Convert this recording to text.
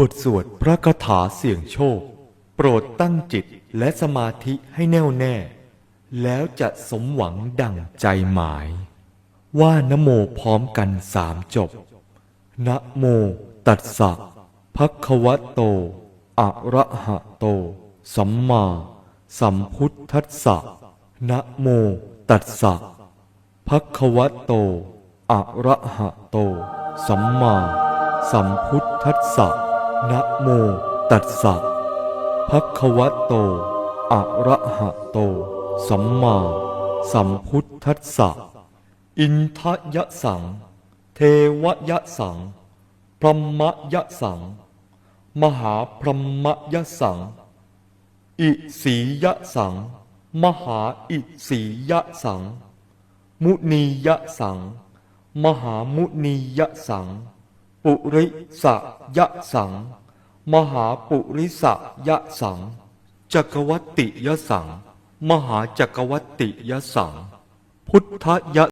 บทสวดพระคาถาเสี่ยงโชค โปรดตั้งจิตและสมาธิให้แน่วแน่ แล้วจะสมหวังดั่งใจหมาย ว่านโมพร้อมกันสามจบ นะโมตัสสะภะคะวะโต อะระหะโต สัมมาสัมพุทธัสสะนะโมตัสสะภะคะวะโต อะระหะโต สัมมาสัมพุทธัสสะ นะโมตัสสะภะคะวะโต อะระหะโต สัมมาสัมพุทธัสสะ อินทยสัง เทวยสัง พรหมยสัง มหาพรหมยสัง อิสียสัง มหาอิสียสัง มุนียสัง มหามุนียสัง ปุริสยสัง มหาปุริสยสัง จักวัตติยะสัง มหาจักวัตติยะสัง พุทธยะ